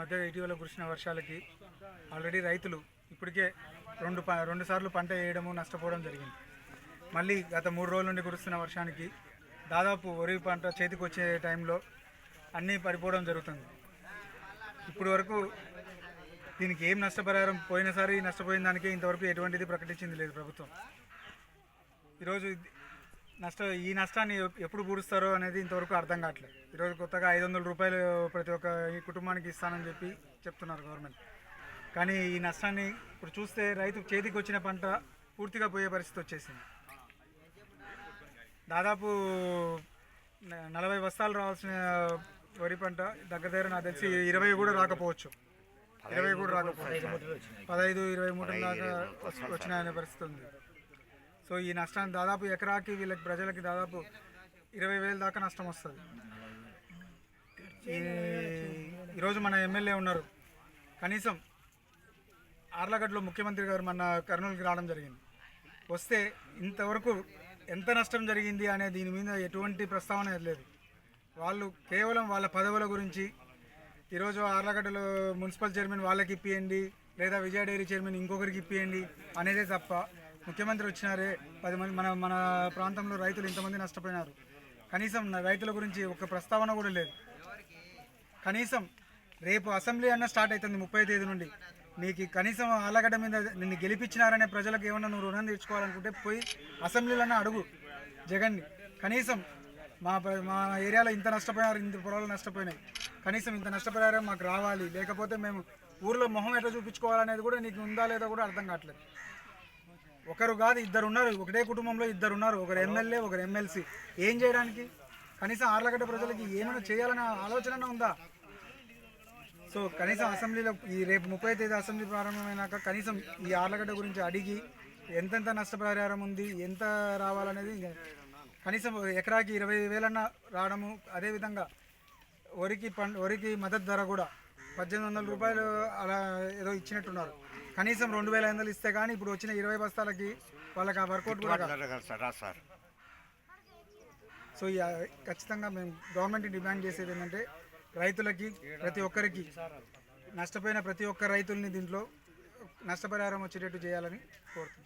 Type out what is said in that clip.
మధ్య ఇటీవల కురిసిన వర్షాలకి ఆల్రెడీ రైతులు ఇప్పటికే రెండు ప రెండు సార్లు పంట వేయడము నష్టపోవడం జరిగింది. మళ్ళీ గత మూడు రోజుల నుండి కురుస్తున్న వర్షానికి దాదాపు వరి పంట చేతికి వచ్చే టైంలో అన్నీ పడిపోవడం జరుగుతుంది. ఇప్పటి వరకు దీనికి ఏం నష్టపరిహారం పోయినసారి నష్టపోయిన దానికి ఇంతవరకు ఎటువంటిది ప్రకటించింది లేదు ప్రభుత్వం. ఈరోజు నష్ట ఈ నష్టాన్ని ఎప్- ఎప్పుడు పూడుస్తారో అనేది ఇంతవరకు అర్థం కావట్లేదు. ఈరోజు కొత్తగా ఐదు వందల రూపాయలు ప్రతి ఒక్క ఈ కుటుంబానికి ఇస్తానని చెప్పి చెప్తున్నారు గవర్నమెంట్. కానీ ఈ నష్టాన్ని ఇప్పుడు చూస్తే రైతు చేతికి వచ్చిన పంట పూర్తిగా పోయే పరిస్థితి వచ్చేసింది. దాదాపు నలభై బస్తాలు రావాల్సిన వరి పంట దగ్గర దగ్గర నాకు తెలిసి ఇరవై కూడా రాకపోవచ్చు. ఇరవై కూడా రాకపోవచ్చు. పదహైదు ఇరవై మూటల దాకా వచ్చినాయనే పరిస్థితి ఉంది. సో ఈ నష్టాన్ని దాదాపు ఎకరాకి వీళ్ళకి ప్రజలకి దాదాపు ఇరవై వేల దాకా నష్టం వస్తుంది. ఈ- ఈరోజు మన ఎమ్మెల్యే ఉన్నారు. కనీసం ఆర్లగడ్డలో ముఖ్యమంత్రి గారు మన కర్నూలుకి రావడం జరిగింది. వస్తే ఇంతవరకు ఎంత నష్టం జరిగింది అనే దీని మీద ఎటువంటి ప్రస్తావన లేదు. వాళ్ళు కేవలం వాళ్ళ పదవుల గురించి ఈరోజు ఆర్లగడ్డలో మున్సిపల్ చైర్మన్ వాళ్ళకి ఇప్పియండి లేదా విజయ డైరీ చైర్మన్ ఇంకొకరికి ఇప్పియండి అనేదే తప్ప ముఖ్యమంత్రి వచ్చినారే పది మంది మన మన ప్రాంతంలో రైతులు ఇంతమంది నష్టపోయినారు. కనీసం నా రైతుల గురించి ఒక ప్రస్తావన కూడా లేదు. కనీసం రేపు అసెంబ్లీ అన్న స్టార్ట్ అవుతుంది ముప్పై తేదీ నుండి. నీకు కనీసం ఆలగడ్డ మీద నిన్ను గెలిపించినారనే ప్రజలకు ఏమన్నా నువ్వు రుణం తీర్చుకోవాలనుకుంటే పోయి అసెంబ్లీలన్నా అడుగు. జగన్ని కనీసం మా మా ఏరియాలో ఇంత నష్టపోయినారు ఇంత పొలాలు నష్టపోయినాయి. కనీసం ఇంత నష్టపోయారో మాకు రావాలి. లేకపోతే మేము ఊర్లో మొహం ఎట్లా చూపించుకోవాలనేది కూడా నీకు ఉందా లేదా కూడా అర్థం కావట్లేదు. ఒకరు కాదు ఇద్దరు ఉన్నారు ఒకటే కుటుంబంలో ఇద్దరు ఉన్నారు ఒకరు ఎమ్మెల్యే ఒకరు ఎమ్మెల్సీ. ఏం చేయడానికి? కనీసం ఆర్లగడ్డ ప్రజలకి ఏమైనా చేయాలనే ఆలోచన ఉందా? సో కనీసం అసెంబ్లీలో ఈ రేపు ముప్పై తేదీ అసెంబ్లీ ప్రారంభమైనాక కనీసం ఈ ఆర్లగడ్డ గురించి అడిగి ఎంతెంత నష్టపరిహారం ఉంది ఎంత రావాలనేది కనీసం ఎకరాకి ఇరవై వేలన్నా రావడము అదేవిధంగా వరికి పంట వరికి మద్దతు ధర కూడా పద్దెనిమిది వందల రూపాయలు అలా ఏదో ఇచ్చినట్టున్నారు. కనీసం రెండు వేల ఐదు వందలు ఇస్తే కానీ ఇప్పుడు వచ్చిన ఇరవై బస్తాలకి వాళ్ళకి ఆ వర్కౌట్. సార్ సో ఖచ్చితంగా మేము గవర్నమెంట్ డిమాండ్ చేసేది ఏంటంటే రైతులకి ప్రతి ఒక్కరికి నష్టపోయిన ప్రతి ఒక్క రైతుల్ని దీంట్లో నష్టపరిహారం వచ్చేటట్టు చేయాలని కోరుతున్నాం.